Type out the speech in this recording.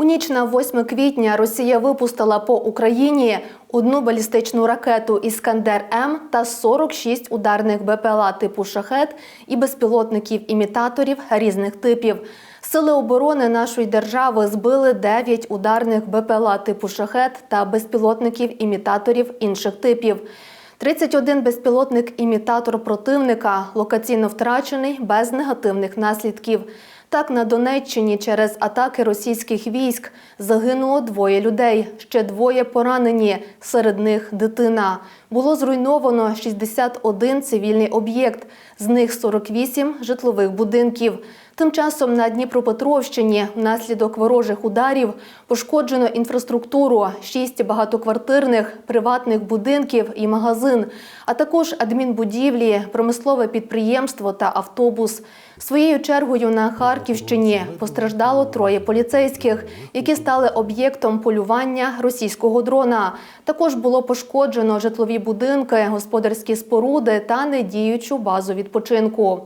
У ніч на 8 квітня Росія випустила по Україні одну балістичну ракету Іскандер М та 46 ударних БПЛА типу шахет і безпілотників-імітаторів різних типів. Сили оборони нашої держави збили 9 ударних БПЛА типу шахет та безпілотників-імітаторів інших типів. 31 безпілотник-імітатор противника локаційно втрачений без негативних наслідків. Так, на Донеччині через атаки російських військ загинуло двоє людей, ще двоє поранені, серед них дитина. Було зруйновано 61 цивільний об'єкт, з них 48 житлових будинків. Тим часом на Дніпропетровщині внаслідок ворожих ударів пошкоджено інфраструктуру, шість багатоквартирних приватних будинків і магазин, а також адмінбудівлі, промислове підприємство та автобус. Своєю чергою на Харківщині постраждало троє поліцейських, які стали об'єктом полювання російського дрона. Також було пошкоджено житлові будинки, господарські споруди та недіючу базу відпочинку.